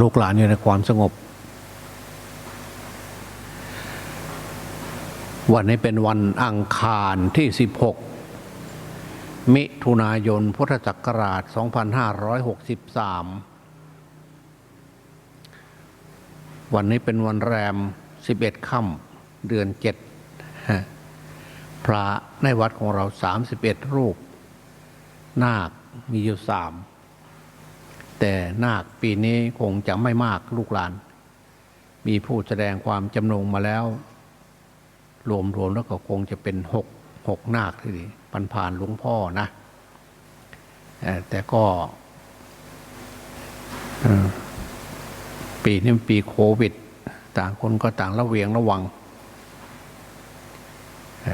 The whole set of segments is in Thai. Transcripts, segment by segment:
ลูกหลานอยู่ในความสงบ วันนี้เป็นวันอังคารที่ 16 มิถุนายน พุทธศักราช 2563 วันนี้เป็นวันแรม 11 ค่ำเดือน 7 พระในวัดของเรา 31 รูป นาคมีอยู่สาม แต่นาคปีนี้คงจะไม่มากลูกหลาน มีผู้แสดงความจำนงมาแล้ว รวมๆแล้วก็คงจะเป็นหกหกนาคที่ปันผ่านหลวงพ่อนะแต่ก็ปีนี้ปีโควิด ต่างคนก็ต่างระเวงระวัง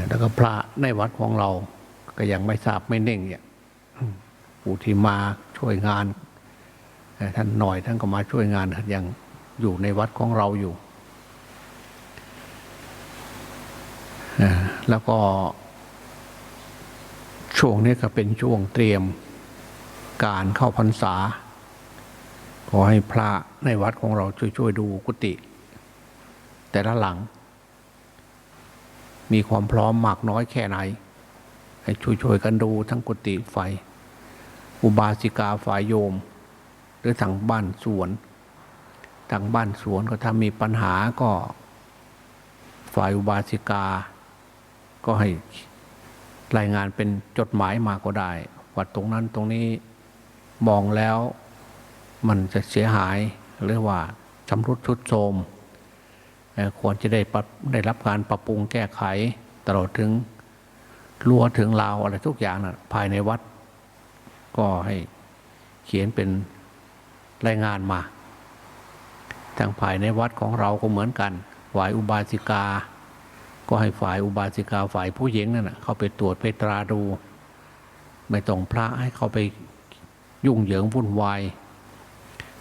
แล้วก็พระในวัดของเรา ก็ยังไม่ทราบไม่เน่งเนี่ยผู้ที่มาช่วยงานท่านหน่อยท่านก็มาช่วยงานท่านยังอยู่ในวัดของเราอยู่เอ่อ แล้วก็ ช่วงนี้ก็เป็นช่วงเตรียมการเข้าพรรษา ขอให้พระในวัดของเราช่วยๆดูกุฏิแต่ละหลัง มีความพร้อมมากน้อยแค่ไหน ให้ช่วยๆกันดูทั้งกุฏิไฟ อุบาสิกาฝ่ายโยม หรือทางบ้านสวนทางบ้านสวนก็ถ้ามีปัญหาก็ฝ่ายอุบาสิกา ก็ให้รายงานเป็นจดหมายมาก็ได้ว่าตรงนั้นตรงนี้มองแล้ว มันจะเสียหายหรือว่าชำรุดทรุดโทรมควรจะได้ได้รับการปรับปรุงแก้ไขตลอดถึงรั้วถึงราวอะไรทุกอย่างนะภายในวัด ก็ให้เขียนเป็นรายงานมาทางฝ่ายในวัดของเราก็เหมือนกันฝ่ายอุบาสิกา ก็ให้ฝ่ายอุบาสิกาฝ่ายผู้หญิงนั่นนะเข้าไปตรวจไปตราดู ไม่ต้องพระให้เขาไปยุ่งเหยิงวุ่นวาย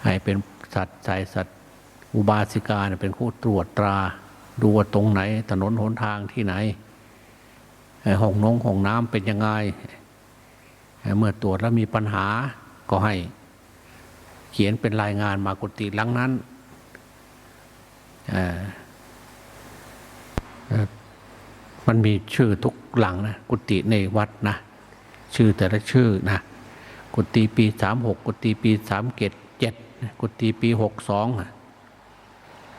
ให้เป็นสัตว์ใจสัตว์อุบาสิกาเป็นผู้ตรวจตรา ดูว่าตรงไหน ถนนหนทางที่ไหนห่อห้องนงห้องน้ำเป็นยังไงเมื่อตรวจแล้วมีปัญหาก็ให้ เขียนเป็นรายงานมากุฏิหลังนั้นอ่อเอ่อ มันมีชื่อทุกหลังนะกุฏิในวัดนะ ชื่อแต่ละชื่อนะ กุฏิปีสามหกกุฏิปีสามเกตเจ็ดกุฏิปีหกสอง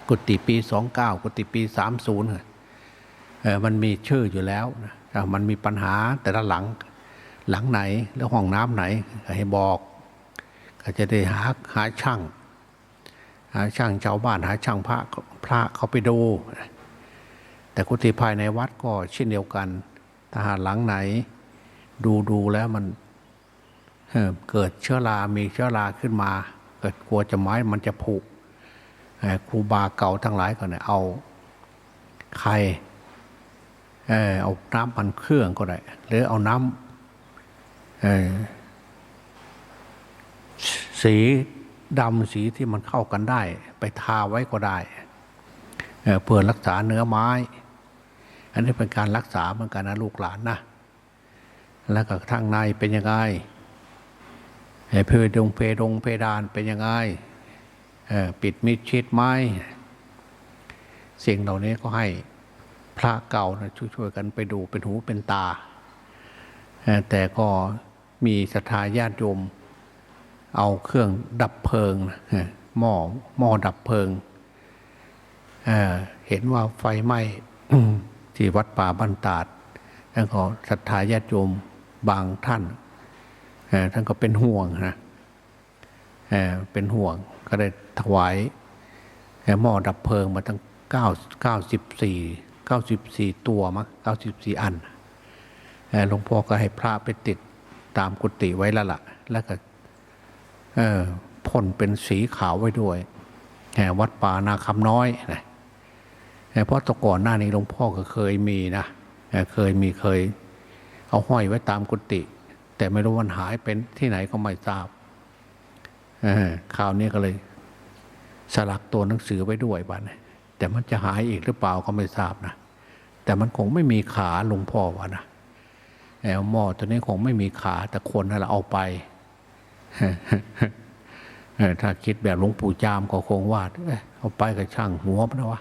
กุฏิปีสองเก้ากุฏิปีสามศูนย์มันมีชื่ออยู่แล้วนะมันมีปัญหาแต่ละหลังหลังไหนแล้วห้องน้ำไหนให้บอกก็จะได้หาหาช่าง หาช่างชาวบ้านหาช่างพระพระเขาไปดู แต่กุฏิภายในวัดก็เช่นเดียวกันถ้าหาหลังไหน ดูดูแล้วมันเกิดเชื้อรามีเชื้อราขึ้นมา เกิดกลัวจะไม้มันจะผุครูบาเก่าทั้งหลายก็เนี่ยเอาไข่เออเอาน้ำมันเครื่องก็ได้หรือเอาน้ำสีดำสีที่มันเข้ากันได้ ไปทาไว้ก็ได้เเพื่อรักษาเนื้อไม้ อันนี้เป็นการรักษาเหมือนกันนะลูกหลานนะ แล้วก็ทางในเป็นยังไงเพดงเพดงเพดานเป็นยังไงปิดมิดชิดไหมสิ่งเหล่านี้ก็ให้พระเก่านะช่วยๆกันไปดูเป็นหูเป็นตา แต่ก็มีศรัทธาญาติโยม เอาเครื่องดับเพลิงหม้อหม้อดับเพลิงเเห็นว่าไฟไหม้ ที่วัดป่าบ้านตาดแล้วก็ศรัทธาญาติโยมบางท่านท่านก็เป็นห่วงนะเป็นห่วงก็ได้ถวายหม้อดับเพลิงมาตั้งเก้าเก้าสิบสี่เก้าสิบสี่ตัวมั้งเก้าสิบสี่อันหลวงพ่อก็ให้พระไปติดตามกุฏิไว้แล้วล่ะ แล้วก็พ่นเป็นสีขาวไว้ด้วยวัดป่านาคำน้อยนะ เพราะตะก่อนหน้านี้หลวงพ่อก็เคยมีนะเคยมีเคย เอาห้อยไว้ตามกุฏิแต่ไม่รู้วันหายเป็นที่ไหนก็ไม่ทราบเอคราวนี้ก็เลย สลักตัวหนังสือไว้ด้วยบ้านแต่มันจะหายอีกหรือเปล่าก็ไม่ทราบนะแต่มันคงไม่มีขาหลวงพ่อวะนะแอลหม้อตัวนี้คงไม่มีขาแต่คนนั่นแหละเอาไปถ้าคิดแบบหลวงปู่จามก็คงว่าเอ้ยเอาไปกับช่างหัวมันนะวะ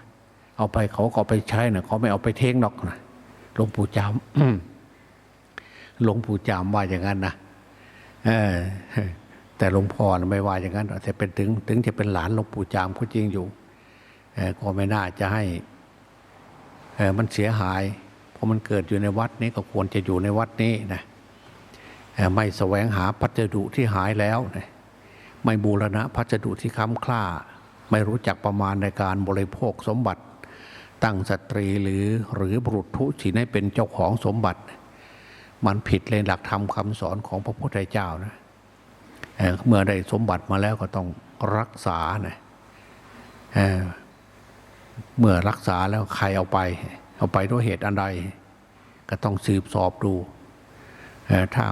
เอาไปเขาก็เอไปใช้นะเขาไม่เอาไปเทงหรอกนะหลวงปู่จามหลวงปู่จามว่าอย่างนั้นนะอแต่หลวงพ่อนะไม่ว่าอย่างนั้นแต่เป็นถึง ถึงจะเป็นหลานหลวงปู่จามก็จริงอยู่ก็ไม่น่าจะให้มันเสียหาย เพราะมันเกิดอยู่ในวัดนี้ก็ควรจะอยู่ในวัดนี้นะไม่แสวงหาพัสดุที่หายแล้วนะไม่บูรณะพัสดุที่ค้ำคล้า ไม่รู้จักประมาณในการบริโภคสมบัติ ตั้งสตรีหรือหรือบุรุษทุศีให้เป็นเจ้าของสมบัติ มันผิดเลยหลักธรรมคำสอนของพระพุทธเจ้านะเเมื่อได้สมบัติมาแล้วก็ต้องรักษานะเอ่อเมื่อรักษาแล้วใครเอาไป เอาไปด้วยเหตุอันใด ก็ต้องสืบสอบดูเอ่อถ้า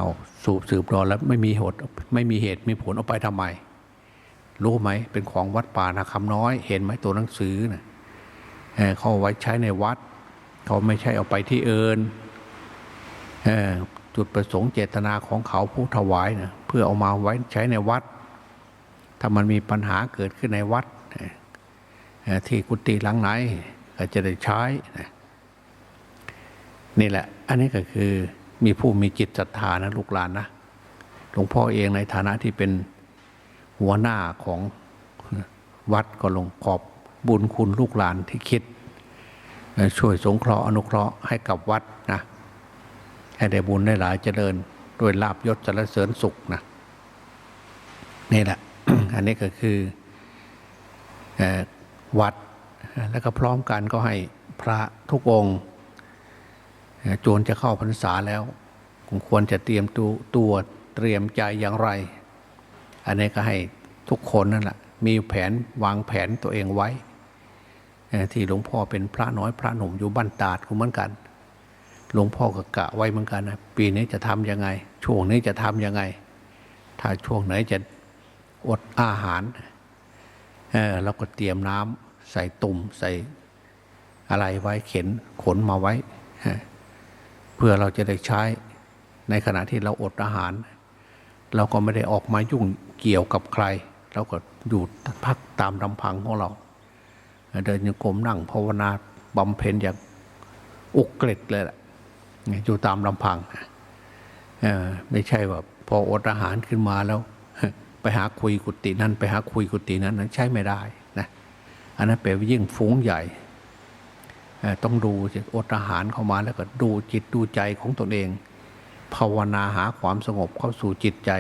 สูบสืบรอแล้วไม่มีเหตุไม่มีเหตุมีผลเอาไปทำไม รู้ไหมเป็นของวัดป่านาคำน้อย เห็นไหมตัวหนังสือนะเอ่อ เขาเอาไว้ใช้ในวัด เขาไม่ใช่เอาไปที่เอินจุดประสงค์เจตนาของเขาผู้ถวายนะเพื่อเอามาไว้ใช้ในวัด ถ้ามันมีปัญหาเกิดขึ้นในวัดที่กุฏิหลังไหนก็จะได้ใช้ นี่แหละ อันนี้ก็คือมีผู้มีจิตศรัทธานะลูกหลานนะหลวงพ่อเองในฐานะที่เป็นหัวหน้าของวัดก็ลงขอบ บุญคุณลูกหลานที่คิด ช่วยสงเคราะห์อนุเคราะห์ให้กับวัดนะให้ได้บุญได้หลายเจริญด้วยลาบยศสรเสริญสุขนะนี่แหละ อันนี้ก็คืออวัดแล้วก็พร้อมกันก็ให้พระทุกองค์จวนจะเข้าพรรษาแล้วควรจะเตรียมตัวตัวเตรียมใจอย่างไร อันนี้ก็ให้ทุกคนนั่นแหละมีแผนวางแผนตัวเองไว้ ที่หลวงพ่อเป็นพระน้อยพระหนุ่มอยู่บ้านตาดก็เหมือนกัน หลวงพ่อก็กะไว้เหมือนกันนะปีนี้จะทำยังไง ช่วงนี้จะทำยังไง ถ้าช่วงไหนจะอดอาหารเออเราก็เตรียมน้ำใส่ตุ่มใส่อะไรไว้เข็นขนมาไว้เออเพื่อเราจะได้ใช้ในขณะที่เราอดอาหาร เราก็ไม่ได้ออกมายุ่งเกี่ยวกับใคร เราก็อยู่พักตามลำพังของเรา เดินโยกรมนั่งภาวนาบำเพ็ญอย่างอุกฤษเลยแหละอยู่ตามลำพังไม่ใช่ว่าพออดอาหารขึ้นมาแล้ว ไปหาคุยกุฏินั้น ไปหาคุยกุฏินั้นนั้นใช้ไม่ได้นะอันนั้นเป็นยิ่งฟุ้งใหญ่ต้องดูอดอาหารเข้ามาแล้วก็ดูจิตดูใจของตนเอง ภาวนาหาความสงบเข้าสู่จิตใจ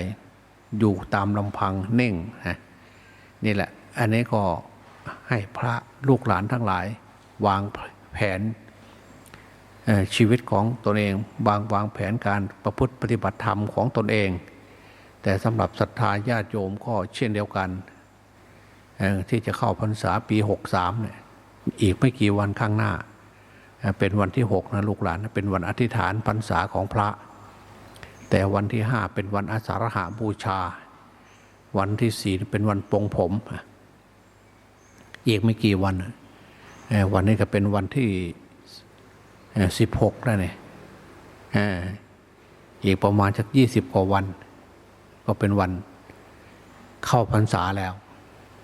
อยู่ตามลำพังเน่งนะนี่แหละ อันนี้ก็ ให้พระลูกหลานทั้งหลาย วางแผนชีวิตของตนเองวางวางแผนการประพฤติปฏิบัติธรรมของตนเอง แต่สำหรับศรัทธาญาติโยมก็เช่นเดียวกันที่จะเข้าพรรษาปี 63เนี่ยอีกไม่กี่วันข้างหน้า เป็นวันที่ 6 นะลูกหลานเป็นวันอธิษฐานพรรษาของพระ แต่วันที่ 5 เป็นวันอาสาฬหาบูชา วันที่ 4 เป็นวันปงผม อีกไม่กี่วันวันนี้ก็เป็นวันที่สิบหกแล้วเนี่ยเอ่ออีกประมาณสักยี่สิบกว่าวัน ก็เป็นวันเข้าพรรษาแล้ว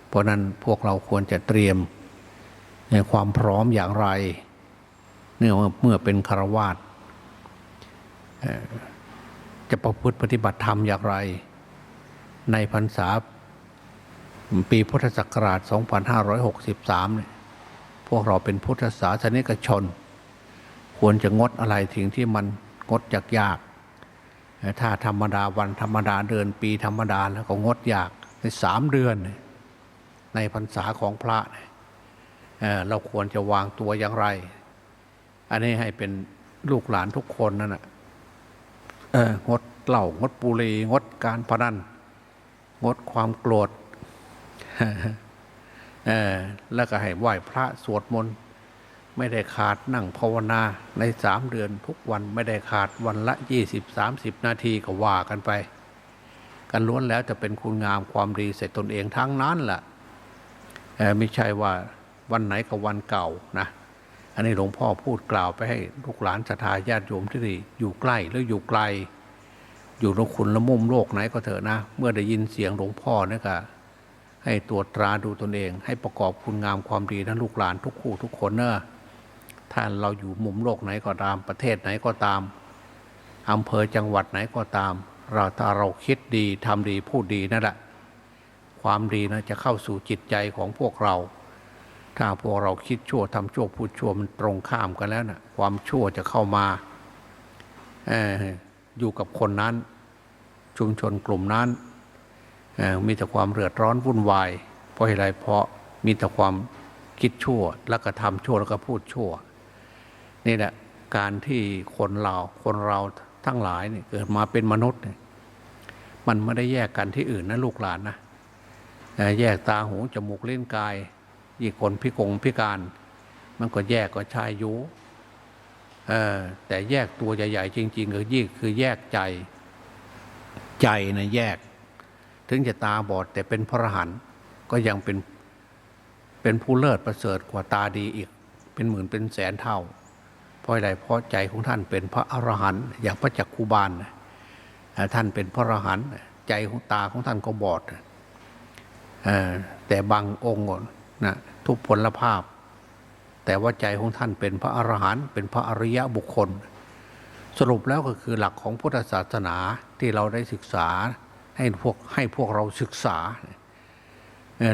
เพราะนั้นพวกเราควรจะเตรียมในความพร้อมอย่างไร เนื่องเมื่อเป็นคารวาสจะประพฤติปฏิบัติธรรมอย่างไร ในพรรษา ปีพุทธศักราช 2563เนี่ยพวกเราเป็นพุทธศาสนิกชน ควรจะงดอะไรถึงที่มันงดยากยาก ถ้าธรรมดาวันธรรมดาเดือนปีธรรมดาแล้วก็งดยากในสามเดือน ในพรรษาของพระเเราควรจะวางตัวอย่างไร อันนี้ให้เป็นลูกหลานทุกคนนั่นแหละงดเหล้างดบุรีงดการพนันงดความโกรธ แล้วก็ให้ไหว้พระสวดมนต์ไม่ได้ขาดนั่งภาวนาในสามเดือนทุกวันไม่ได้ขาดวันละยี่สิบสามสิบนาทีก็ว่ากันไป กันล้วนแล้วจะเป็นคุณงามความดีใส่ตนเองทั้งนั้นแหละไม่ใช่ว่าวันไหนกับวันเก่านะอันนี้หลวงพ่อพูดกล่าวไปให้ลูกหลานศรัทธาญาติโยมที่อยู่ใกล้หรืออยู่ไกล อยู่ตรงคุณละมุมโลกไหนก็เถอะนะ เมื่อได้ยินเสียงหลวงพ่อเนี่ยก็ ให้ตรวจตราดูตนเอง ให้ประกอบคุณงามความดีนะลูกหลานทุกคู่ทุกคนเนอะถ้านเราอยู่มุมโลกไหนก็ตามประเทศไหนก็ตามอำเภอจังหวัดไหนก็ตาม เราถ้าเราคิดดีทำดีพูดดีนั่นแหละความดีนะจะเข้าสู่จิตใจของพวกเรา ถ้าพวกเราคิดชั่วทำชั่วพูดชั่วมันตรงข้ามกันแล้วนะความชั่วจะเข้ามาเอออยู่กับคนนั้น ชุมชนกลุ่มนั้น มีแต่ความเดือดร้อนวุ่นวาย เพราะอะไรเพราะมีแต่ความคิดชั่วแล้วก็ทำชั่วแล้วก็พูดชั่ว นี่แหละการที่คนเราคนเราทั้งหลายเนี่ยเกิดมาเป็นมนุษย์เนี่ยมันไม่ได้แยกกันที่อื่นนะลูกหลานนะแยกตาหูจมูกเล่นกายอีกคนพิกงพิการ มันก็แยกก็ชายยุแต่แยกตัวใหญ่ๆจริง ๆ คือยี่คือแยกใจ ใจนะแยก ถึงจะตาบอดแต่เป็นพระอรหันต์ก็ยังเป็นเป็นผู้เลิศประเสริฐกว่าตาดีอีก เป็นหมื่นเป็นแสนเท่า เพราะอะไรเพราะใจของท่านเป็นพระอรหันต์อย่างพระจักคูบาลนท่านเป็นพระอรหันต์ใจของตาของท่านก็บอดแต่บางองค์นะทุกพลภาพ แต่ว่าใจของท่านเป็นพระอรหันต์เป็นพระอริยะบุคคล สรุปแล้วก็คือหลักของพุทธศาสนาที่เราได้ศึกษา ให้พวกให้พวกเราศึกษา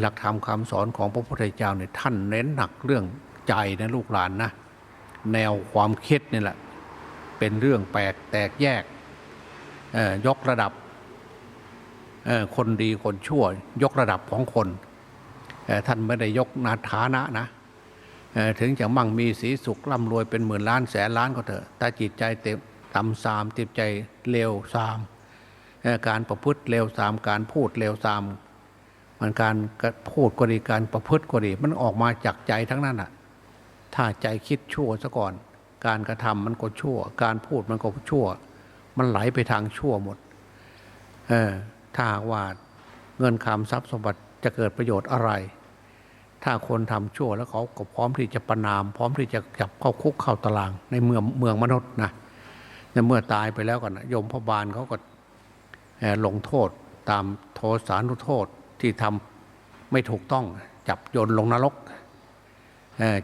หลักธรรมคำสอนของพระพุทธเจ้าเนี่ยท่านเน้นหนักเรื่องใจนะลูกหลานนะแนวความคิดนี่แหละ เป็นเรื่องแปลกแตกแยกยกระดับคนดีคนชั่ว ยกระดับของคนท่านไม่ได้ยกนาฐานะนะถึงจะมั่งมีสีสุขร่ำรวยเป็นหมื่นล้านแสนล้านก็เถอะแต่จิตใจเต็มต่ำซามจิตใจเลวซาม การประพฤติเลวซามการพูดเลวซามมันการพูดก็ดีการประพฤติก็ดี มันออกมาจากใจทั้งนั้นอะ ถ้าใจคิดชั่วซะก่อน การกระทำมันก็ชั่ว การพูดมันก็ชั่ว มันไหลไปทางชั่วหมด เออถ้าว่าเงินคำทรัพย์สมบัติจะเกิดประโยชน์อะไร ถ้าคนทำชั่วแล้วเขาก็พร้อมที่จะประนาม พร้อมที่จะจับเข้าคุกเข้าตาราง ในเมืองเมืองมนุษย์นะในเมื่อตายไปแล้วกันนะยมพบาลเขาก็ ลงโทษตามโทสานุโทษที่ทำไม่ถูกต้องจับโยนลงนรก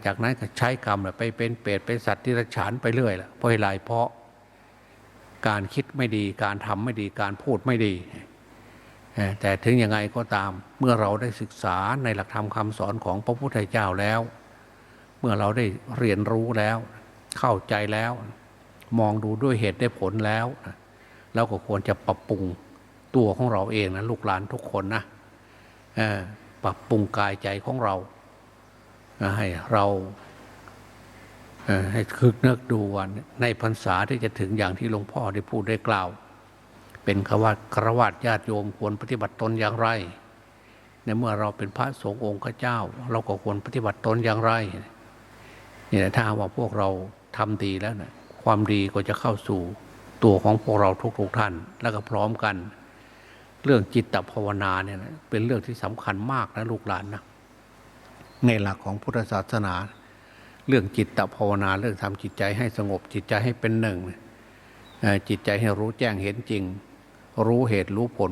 จากนั้นก็ใช้กรรมไปเป็นเปรตเป็นสัตว์ที่รัฉานไปเรื่อยละเพราะอะไรเพราะการคิดไม่ดีการทำไม่ดีการพูดไม่ดี แต่ถึงยังไงก็ตามเมื่อเราได้ศึกษาในหลักธรรมคำสอนของพระพุทธเจ้าแล้ว เมื่อเราได้เรียนรู้แล้ว เข้าใจแล้ว มองดูด้วยเหตุได้ผลแล้ว เราก็ควรจะปรับปรุงตัวของเราเองนะลูกหลานทุกคนนะปรับปรุงกายใจของเรา ให้เราให้คึกนึกดูว่าในพรรษาที่จะถึงอย่างที่หลวงพ่อได้พูดได้กล่าว เป็นคว่าครวญญาติโยมควรปฏิบัติตนอย่างไร ในเมื่อเราเป็นพระสงฆ์องค์เจ้า เราก็ควรปฏิบัติตนอย่างไรนี่แหละถ้าว่าพวกเราทำดีแล้วนะความดีก็จะเข้าสู่ ตัวของพวกเราทุกๆท่าน แล้วก็พร้อมกัน เรื่องจิตตภาวนาเนี่ยเป็นเรื่องที่สำคัญมากนะลูกหลานนะในหลักของพุทธศาสนา เรื่องจิตตภาวนา เรื่องทำจิตใจให้สงบจิตใจให้เป็นหนึ่งจิตใจให้รู้แจ้งเห็นจริง รู้เหตุรู้ผล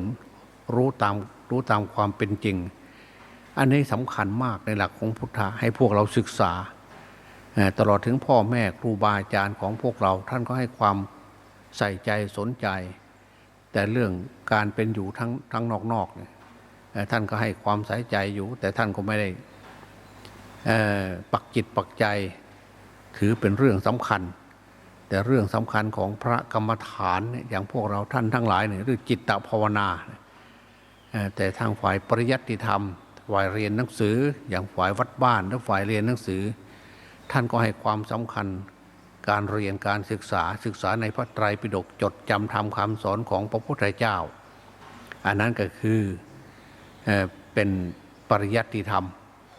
รู้ตามรู้ตามความเป็นจริง อันนี้สำคัญมากในหลักของพุทธะให้พวกเราศึกษา ตลอดถึงพ่อแม่ครูบาอาจารย์ของพวกเราท่านก็ให้ความ ใส่ใจสนใจ แต่เรื่องการเป็นอยู่ทั้งทั้งนอกๆเนี่ยท่านก็ให้ความใส่ใจอยู่ แต่ท่านก็ไม่ได้ปักจิตปักใจ ถือเป็นเรื่องสำคัญ แต่เรื่องสำคัญของพระกรรมฐานอย่างพวกเราท่านทั้งหลายเนี่ยเรื่องจิตตภาวนา แต่ทางฝ่ายปริยัติธรรมฝ่ายเรียนหนังสือ อย่างฝ่ายวัดบ้านและฝ่ายเรียนหนังสือ ท่านก็ให้ความสำคัญ การเรียนการศึกษาศึกษาในพระไตรปิฎกจดจำทำคำสอนของพระพุทธเจ้า อันนั้นก็คือเอเป็นปริยัติธรรม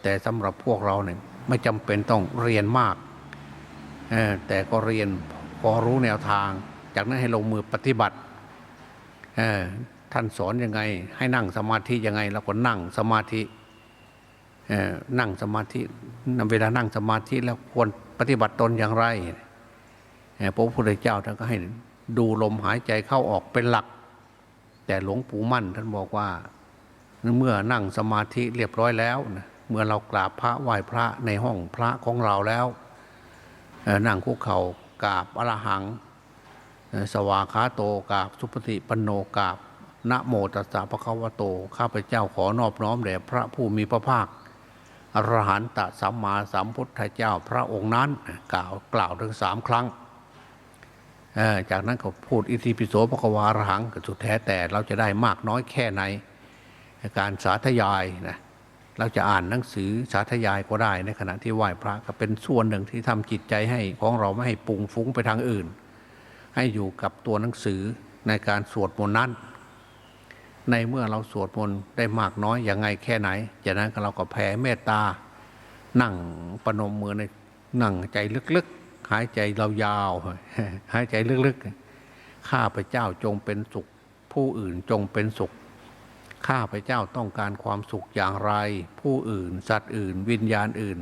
แต่สำหรับพวกเราเนี่ยไม่จำเป็นต้องเรียนมากแต่ก็เรียนพอรู้แนวทาง จากนั้นให้ลงมือปฏิบัติท่านสอนยังไง ให้นั่งสมาธิยังไงเราก็นั่งสมาธินั่งสมาธินำเวลานั่งสมาธิแล้วควรปฏิบัติตนอย่างไร พระพุทธเจ้าท่านก็ให้ดูลมหายใจเข้าออกเป็นหลัก แต่หลวงปู่มั่นท่านบอกว่า เมื่อนั่งสมาธิเรียบร้อยแล้วนะเมื่อเรากราบพระไหว้พระในห้องพระของเราแล้วนั่งคุกเข่ากราบอรหัง สวาขาโตกราบสุปฏิปันโนกราบนะโมตัสสะภะคะวโต ข้าพเจ้าขอนอบน้อมแด่พระผู้มีพระภาคอรหันตสัมมาสัมพุทธเจ้าพระองค์นั้น กล่าวกล่าวถึงสามครั้ง จากนั้นก็พูดอิติปิโสภควารหังก็สุดแท้แต่เราจะได้มากน้อยแค่ไหน การสาธยายนะเราจะอ่านหนังสือสาธยายก็ได้ในขณะที่ไหว้พระก็เป็นส่วนหนึ่งที่ทำจิตใจให้ของเราไม่ให้ปุงฟุ้งไปทางอื่น ให้อยู่กับตัวหนังสือในการสวดมนต์นั้น ในเมื่อเราสวดมนต์ได้มากน้อยอย่างไงแค่ไหน จากนั้นเราก็แผ่เมตตา นั่งประนมมือในนั่งใจลึกๆ หายใจเรายาว หายใจลึกๆ ข้าพเจ้าจงเป็นสุข ผู้อื่นจงเป็นสุข ข้าพเจ้าต้องการความสุขอย่างไร ผู้อื่น สัตว์อื่น วิญญาณอื่น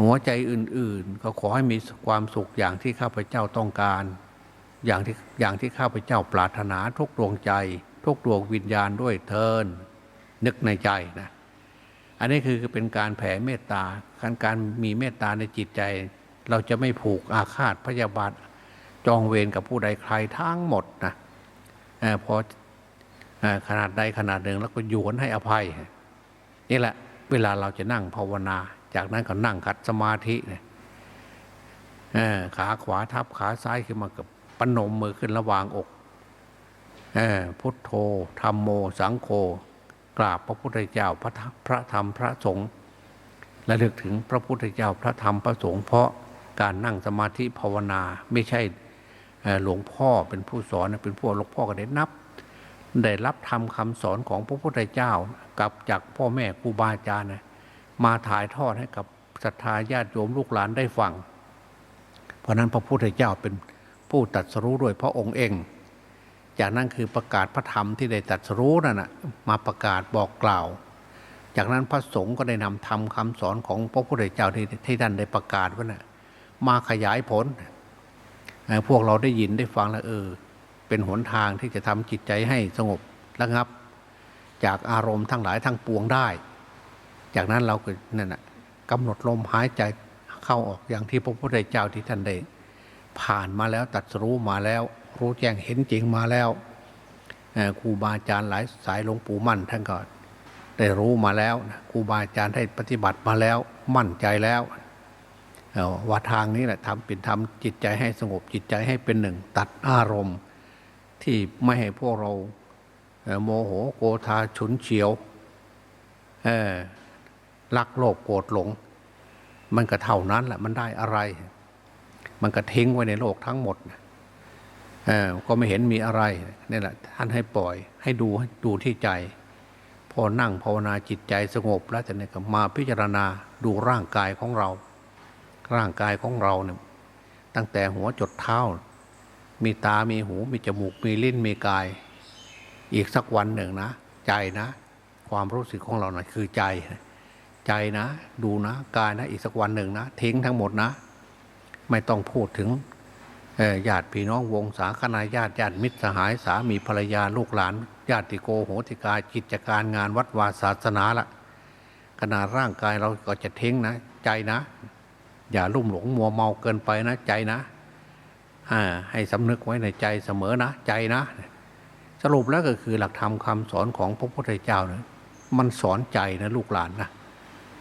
หัวใจอื่น ๆ ก็ขอให้มีความสุขอย่างที่ข้าพเจ้าต้องการ อย่างที่อย่างที่ข้าพเจ้าปรารถนาทุกดวงใจ ทุกดวงวิญญาณด้วยเทินนึกในใจนะ อันนี้คือเป็นการแผ่เมตตาการการมีเมตตาในจิตใจ เราจะไม่ผูกอาฆาตพยาบาทจองเวรกับผู้ใดใครทั้งหมดนะเออพอขนาดใดขนาดหนึ่งแล้วก็โยนให้อภัย นี่แหละ เวลาเราจะนั่งภาวนา จากนั้นก็นั่งขัดสมาธิเนี่ยขาขวาทับขาซ้ายขึ้นมากับปนมมือขึ้นระหว่างอกอพุทโธธรรมโม สังโฆกราบพระพุทธเจ้าพระธรรมพระธรรมพระสงฆ์และลึกถึงพระพุทธเจ้าพระธรรมพระสงฆ์เพราะ การนั่งสมาธิภาวนาไม่ใช่หลวงพ่อเป็นผู้สอนเป็นผู้หลวงพ่อก็ได้นับ ได้รับทำคำสอนของพระพุทธเจ้ากับจากพ่อแม่ครูบาอาจารย์มาถ่ายทอดให้กับศรัทธาญาติโยมลูกหลานได้ฟัง เพราะนั้นพระพุทธเจ้าเป็นผู้ตัดสรู้ด้วยพระองค์เอง จากนั้นคือประกาศพระธรรมที่ได้ตัดสรู้นั่นนะมาประกาศบอกกล่าว จากนั้นพระสงฆ์ก็ได้นำธรรมคำสอนของพระพุทธเจ้าที่ท่านได้ประกาศไว่านะ่ะ มาขยายผล พวกเราได้ยินได้ฟังแล้วเออ เป็นหนทางที่จะทำจิตใจให้สงบระงับ จากอารมณ์ทั้งหลายทั้งปวงได้ จากนั้นเราก็นั่นนะกำหนดลมหายใจเข้าออกอย่างที่พระพุทธเจ้าที่ท่านได้ผ่านมาแล้วตัดรู้มาแล้ว รู้แจ้งเห็นจริงมาแล้วครูบาอาจารย์หลายสายหลวงปู่มั่นท่านก็ได้รู้มาแล้วครูบาอาจารย์ได้ปฏิบัติมาแล้วมั่นใจแล้ว ว่าทางนี้แหละทำเป็นทำจิตใจให้สงบจิตใจให้เป็นหนึ่ง ตัดอารมณ์ ที่ไม่ให้พวกเราโมโหโกธาฉุนเฉียวรักโลภโกรธหลง มันก็เท่านั้นแหละมันได้อะไร มันก็ทิ้งไว้ในโลกทั้งหมดก็ไม่เห็นมีอะไรนี่แหละท่านให้ปล่อย ให้ดูดูที่ใจ พอนั่งภาวนาจิตใจสงบแล้วแต่เนี่ยก็มาพิจารณาดูร่างกายของเรา ร่างกายของเราเนี่ยตั้งแต่หัวจดเท้า มีตา มีหู มีจมูก มีลิ้น มีกาย อีกสักวันหนึ่งนะ ใจนะ ความรู้สึกของเรานะ่ะคือใจ ใจนะ ดูนะ กายนะ อีกสักวันหนึ่งนะทิ้งทั้งหมดนะ ไม่ต้องพูดถึงญาติพี่น้องวงศาคณาญาติญาติมิตรสหายสามีภรรยาลูกหลาน ญาติโกโหติกากิจการงานวัดวาศาสนาละขนาดร่างกายเราก็จะทิ้งนะ ใจนะ อย่าลุ่มหลงมัวเมาเกินไปนะใจนะให้สำนึกไว้ในใจเสมอนะใจนะ สรุปแล้วก็คือหลักธรรมคำสอนของพระพุทธเจ้านะมันสอนใจนะลูกหลานนะ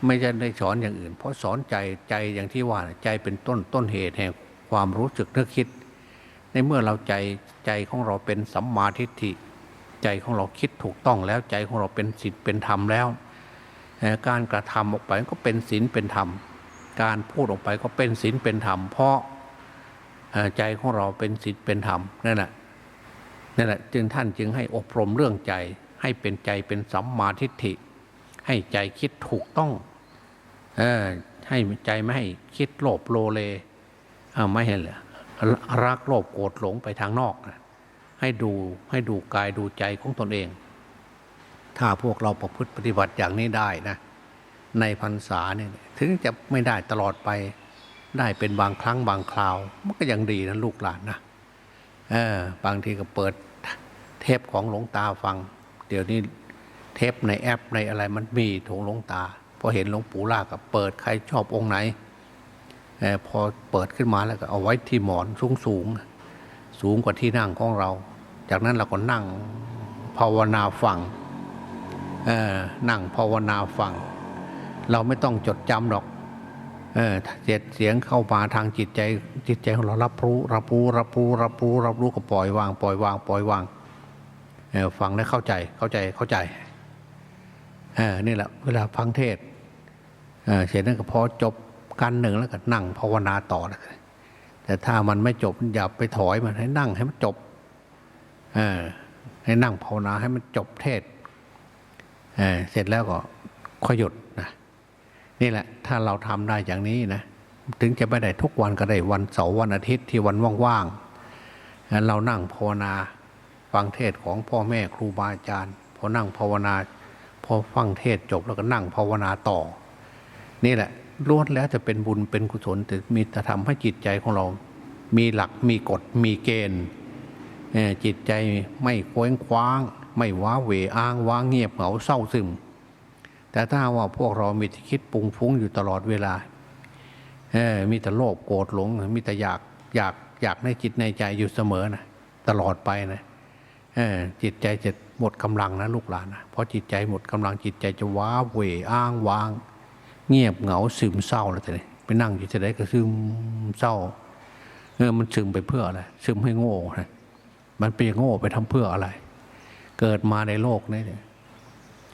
ไม่ใช่ได้สอนอย่างอื่น เพราะสอนใจใจอย่างที่ว่านะใจเป็นต้นต้นเหตุแห่งความรู้สึกนึกคิด ในเมื่อเราใจใจของเราเป็นสัมมาทิฏฐิ ใจของเราคิดถูกต้องแล้วใจของเราเป็นศีลเป็นธรรมแล้ว การกระทำออกไปก็เป็นศีลเป็นธรรม การพูดออกไปก็เป็นศีลเป็นธรรม เพราะใจของเราเป็นศีลเป็นธรรมนั่นแหละนั่นแหละจึงท่านจึงให้อบรมเรื่องใจให้เป็นใจเป็นสัมมาทิฏฐิ ให้ใจคิดถูกต้องอให้ใจไม่ให้คิดโลภโลเลไม่เห็นเลยรักโลภโกรธหลงไปทางนอก ให้ดูให้ดูกายดูใจของตนเอง ถ้าพวกเราประพฤติปฏิบัติอย่างนี้ได้นะ ในพรรษาเนี่ย ถึงจะไม่ได้ตลอดไป ได้เป็นบางครั้งบางคราว มันก็ยังดีนะลูกหลานนะเออบางทีก็เปิดเทปของหลวงตาฟัง เดี๋ยวนี้เทปในแอปในอะไรมันมีถงหลวงตาพอเห็นหลวงปู่ล่าก็เปิดใครชอบองค์ไหนเออพอเปิดขึ้นมาแล้วก็เอาไว้ที่หมอนสูงสูงสูงกว่าที่นั่งของเรา จากนั้นเราก็นั่งภาวนาฟังเออนั่งภาวนาฟัง เราไม่ต้องจดจำหรอกเออเสียเสียงเข้ามาทางจิตใจ จิตใจของเรารับรู้ รับรู้ รับรู้ รับรู้ รับรู้ก็ปล่อยวาง ปล่อยวาง ปล่อยวางเออฟังแล้วเข้าใจเข้าใจเข้าใจเออนี่แหละเวลาฟังเทศเออเสร็จนั้นก็พอจบกันหนึ่งแล้วก็นั่งภาวนาต่อนะแต่ถ้ามันไม่จบอย่าไปถอยมันให้นั่งให้มันจบเออให้นั่งภาวนาให้มันจบเทศเออเสร็จแล้วก็ค่อยหยุดนะ นี่แหละ ถ้าเราทำได้อย่างนี้นะถึงจะไม่ได้ทุกวันก็ได้วันเสาร์วันอาทิตย์ที่วันว่างๆเรานั่งภาวนาฟังเทศของพ่อแม่ครูบาอาจารย์พอนั่งภาวนาพอฟังเทศจบแล้วก็นั่งภาวนาต่อ นี่แหละล้วนแล้วจะเป็นบุญเป็นกุศลแต่มีแต่ทำให้จิตใจของเรา มีหลักมีกฎมีเกณฑ์จิตใจไม่เคว้งคว้าง ไม่ว้าเหวอ้างว้างเงียบเหงาเศร้าซึม แต่ถ้าว่าพวกเรามีแต่คิดปรุงฟุ้งอยู่ตลอดเวลาเออมีแต่โลภโกรธหลง มีแต่อยากอยากอยากในจิตในใจอยู่เสมอนะตลอดไปนะเออจิตใจจะหมดกำลังนะลูกหลานนะเพราะจิตใจหมดกำลังจิตใจจะว้าเหวอ้างว้าง เงียบเหงาซึมเศร้าแล้วแต่ไปนั่งอยู่ที่ไหนก็ซึมเศร้าเออมันซึมไปเพื่ออะไรซึมให้โง่นะมันไปโง่ไปทำเพื่ออะไร เกิดมาในโลกนี้เนี่ย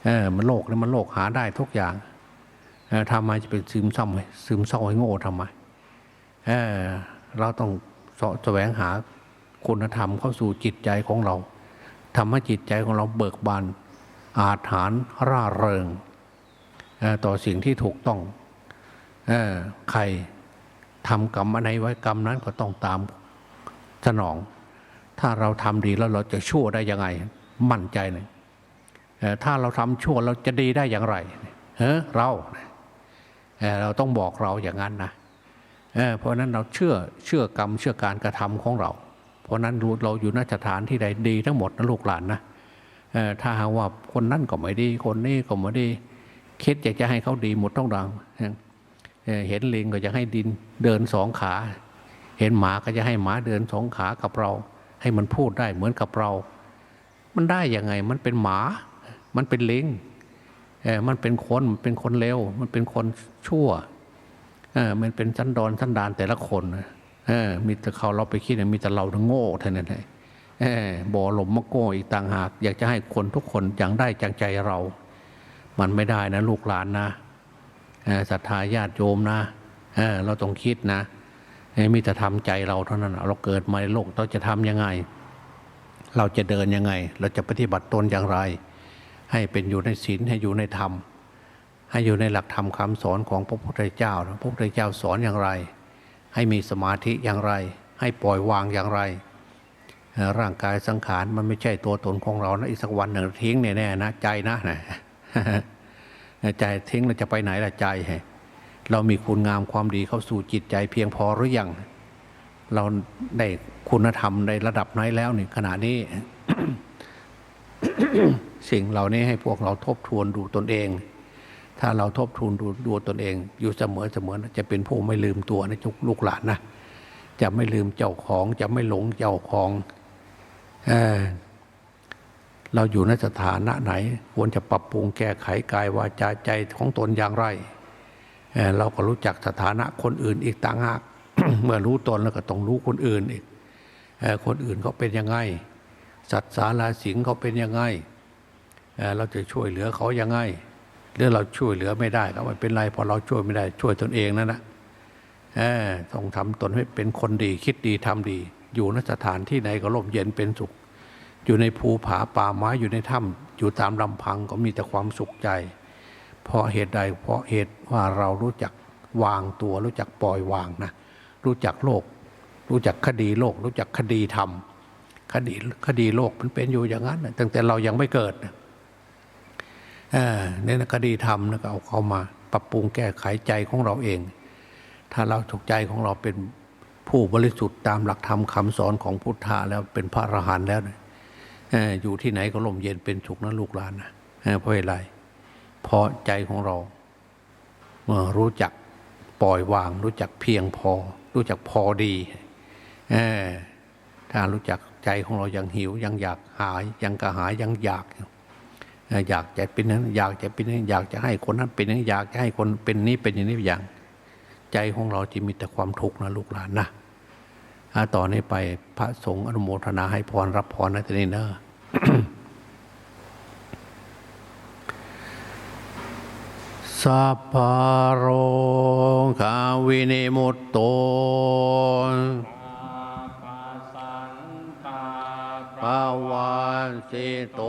เออมันโลกนี่มันโลกหาได้ทุกอย่างทำไมจะเป็นซึมเศร้าไหมซึมเศร้าให้โง่ทำไมเออเราต้องสาะแสวงหาคุณธรรมเข้าสู่จิตใจของเราทำให้จิตใจของเราเบิกบานอาถรรพ์ร่าเริงต่อสิ่งที่ถูกต้องอใครทำกรรมอะไรไว้กรรมนั้นก็ต้องตามสนอง ถ้าเราทำดีแล้วเราจะชั่วได้ยังไง มั่นใจเลย ถ้าเราทำชั่วเราจะดีได้อย่างไรเฮ้เราเราต้องบอกเราอย่างนั้นนะเเพราะฉะนั้นเราเชื่อเชื่อกรรมเชื่อการกระทำของเรา เพราะฉะนั้นเราอยู่นสถานที่ใดดีทั้งหมดนะลูกหลานนะถ้าหากว่าคนนั่นก็ไม่ดี คนนี้ก็ไม่ดี คิดอยากจะให้เขาดีหมดต้องดังเเห็นลิงก็จะให้ดินเดินสองขา เห็นหมาก็จะให้หมาเดินสองขากับเรา ให้มันพูดได้เหมือนกับเรา มันได้ยังไงมันเป็นหมา มันเป็นลิงเออมันเป็นคนมันเป็นคนเลวมันเป็นคนชั่วเออมันเป็นสันดอนสันดานแต่ละคนเออมีแต่เขาเราไปคิดเนี่ยมีแต่เราทั้งโง่เท่านั้นเองเออบ่อหลมมะโก้อีกต่างหาก อยากจะให้คนทุกคนอย่างได้จังใจเรา มันไม่ได้นะลูกหลานนะเออศรัทธาญาติโยมนะเออเราต้องคิดนะมีแต่ทำใจเราเท่านั้นเราเกิดมาในโลกเราจะทำยังไง เราจะเดินยังไง เราจะปฏิบัติตนอย่างไร ให้เป็นอยู่ในศีลให้อยู่ในธรรม ให้อยู่ในหลักธรรมคำสอนของพระพุทธเจ้าพระพุทธเจ้าสอนอย่างไร ให้มีสมาธิอย่างไร ให้ปล่อยวางอย่างไร ร่างกายสังขารมันไม่ใช่ตัวตนของเรานะอีกสักวันหนึ่งทิ้งแน่ๆนะใจนะใจทิ้งเราจะไปไหนล่ะใจเรามีคุณงามความดีเข้าสู่จิตใจเพียงพอหรือยังเราได้คุณธรรมในระดับไหนแล้วนี่ขณะนี้ สิ่งเหล่านี้ให้พวกเราทบทวนดูตนเอง ถ้าเราทบทวนดูดูตนเอง อยู่เสมอเสมอจะเป็นผู้ไม่ลืมตัวนะจุกลูกหลานนะจะไม่ลืมเจ้าของ จะไม่หลงเจ้าของเออเราอยู่ในสถานะไหน ควรจะปรับปรุงแก้ไขกายวาจาใจของตนอย่างไรเเราก็รู้จักสถานะคนอื่นอีกต่างหาก เมื่อรู้ตนแล้วก็ต้องรู้คนอื่นอีกคนอื่นเขาเป็นยังไง สัตว์สาราสิงเขาเป็นยังไงเราจะช่วยเหลือเขายังไงหรือเราช่วยเหลือไม่ได้ก็ไม่เป็นไรพอเราช่วยไม่ได้ ช่วยตนเองนั่นนะเออต้องทำตนให้เป็นคนดีคิดดีทำดี อยู่นสถานที่ไหนก็ร่มเย็นเป็นสุข อยู่ในภูผาป่าไม้อยู่ในถ้ำอยู่ตามลำพังก็มีแต่ความสุขใจ เพราะเหตุใดเพราะเหตุว่าเรารู้จักวางตัว รู้จักปล่อยวางนะรู้จักโลก รู้จักคดีโลก รู้จักคดีธรรม คดีคดีโลกมันเป็นอยู่อย่างนั้นตั้งแต่เรายังไม่เกิดเนี่ยนะคดีธรรมนะเอาเข้ามาปรับปรุงแก้ไขใจของเราเอง ถ้าเราถูกใจของเราเป็นผู้บริสุทธิ์ตามหลักธรรมคำสอนของพุทธะแล้วเป็นพระอรหันต์แล้วเอออยู่ที่ไหนก็ลมเย็นเป็นสุขนะลูกหลานนะเพราะอะไรเพราะใจของเราเอรู้จักปล่อยวาง รู้จักเพียงพอ รู้จักพอดีเออถ้ารู้จัก ใจของเรายังหิวยังอยากหายยังกระหายยังอยาก อยากจะเป็นนั้นอยากจะเป็นนั้อยากจะให้คนนั้นเป็นนั้อยากจะให้คนเป็นนี้เป็นอย่างนี้อย่าง ใจของเราจะมีแต่ความทุกข์นะลูกหลานนะต่อนนี้ไปพระสงฆ์อนุโมทนาให้พรรับพรนะทีนี้นะสัพพะโรคาวินิมุตโต โต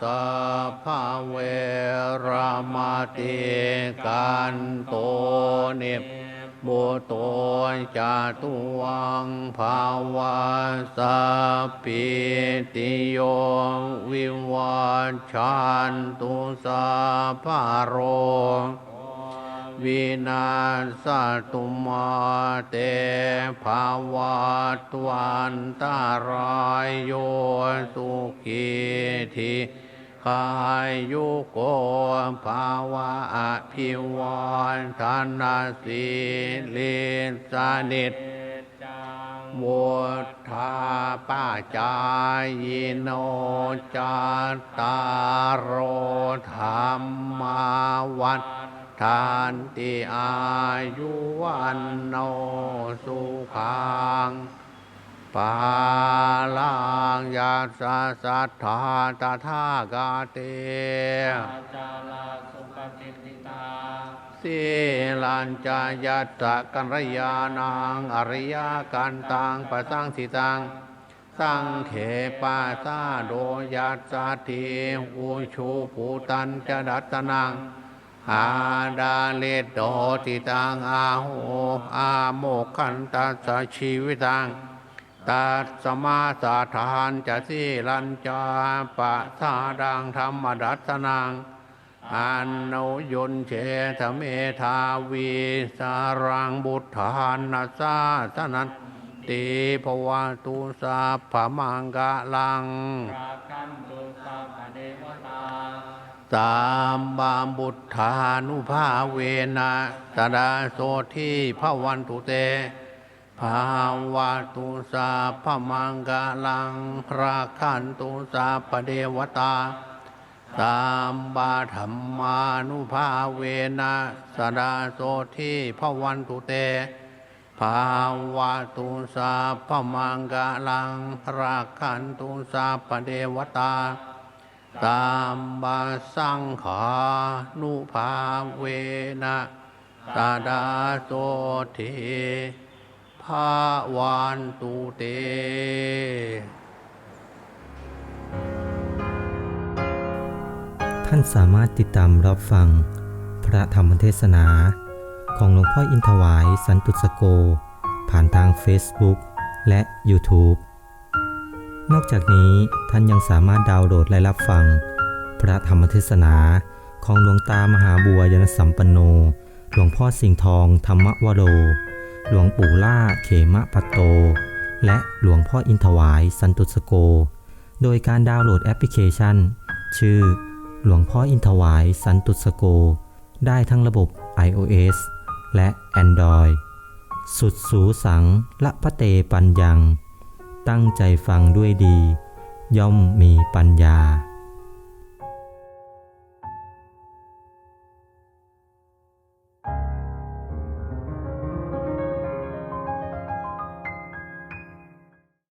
สัพพเวรมาติกันโตนิบุโตจาตุวังภาวาสัพพิติโยวิวัชชันตุสัพพโร วินาศตุมาเตภาวะตวันตารายโยสุขีทิขายยุโกภาวะอภิวันธนาสีลิสานิตวุธาป้าจายโนจาตารโรธรรมาวัฏ ทานติอายุวันโนสุขังปาลังยาสาสัทธาตถากาเตจาลาสุปฏิติตาสีลัญจายัตตะกัลยาณังอริยกันตังปะสังสิตังสังเขปาซาโดยัสสาติอุชูปูตันจดัตตนัง อาดาเลตโดติตังอาโหอาโมคันตัสชีวิตังตัดสมาสาทานจะสิลัญจาปะสาดังธรรมดัตนังอันนยนเชธเมธาวีสารังบุตรฐานนาซาสนันติภวตุสาพมังกะลัง สามบามบุตธานุภาเวนะตดาโสทีพระวันตุเตภาวะตุสาพมังกะลังราคันตุสาปเดวตา สามบาธรรมานุภาเวนะสดาโสทีพระวันตุเตภาวะตุสาพมังกะลังราคันตุสาปเดวตา ตามบาสังขานุภาเวนะตาดาโสทีภาวันตุเตท่านสามารถติดตามรับฟัง พระธรรมเทศนาของหลวงพ่ออินทวายสันตุสโก ผ่านทาง Facebook และ YouTube นอกจากนี้ท่านยังสามารถดาวน์โหลดและรับฟัง พระธรรมเทศนาของหลวงตามหาบัวยนสัมปันโน หลวงพ่อสิงห์ทองธรรมวโร หลวงปู่ล่าเขมะปัตโต และหลวงพ่ออินทวายสันตุสโก โดยการดาวน์โหลดแอปพลิเคชัน ชื่อ หลวงพ่ออินทวายสันตุสโก ได้ทั้งระบบ iOS และ Android สุดสูสังละพะเตปัญญัง ตั้งใจฟังด้วยดี ย่อมมีปัญญา